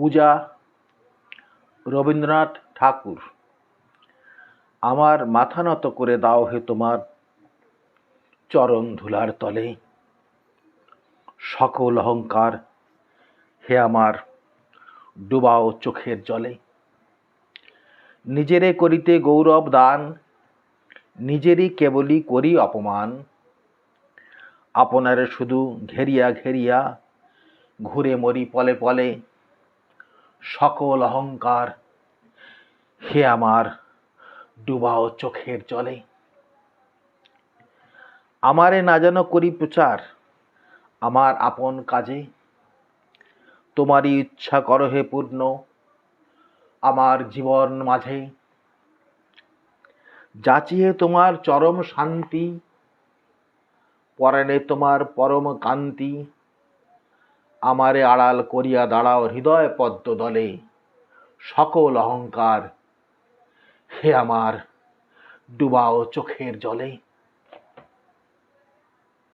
পূজা রবীন্দ্রনাথ ঠাকুর। আমার মাথা নত করে দাও হে তোমার চরণ ধুলার তলে। সকল অহংকার হে আমার, ডুবাও চোখের জলে। নিজেরে করিতে গৌরব দান, নিজেরই কেবলই করি অপমান। আপনারে শুধু ঘেরিয়া ঘেরিয়া ঘুরে মরি পলে পলে। সকল অহংকার হে আমার ডুবাও চোখের জলে। আমারে না যেন করি প্রচার আমার আপন কাজে। তোমারই ইচ্ছা করো হে পূর্ণ আমার জীবন মাঝে। যাচিয়ে তোমার চরম শান্তি পরাণে তোমার পরম কান্তি। আমারে আড়াল করিয়া দাঁড়াও হৃদয় পদ্ম দলে। সকল অহংকার হে আমার ডুবাও চোখের জলে।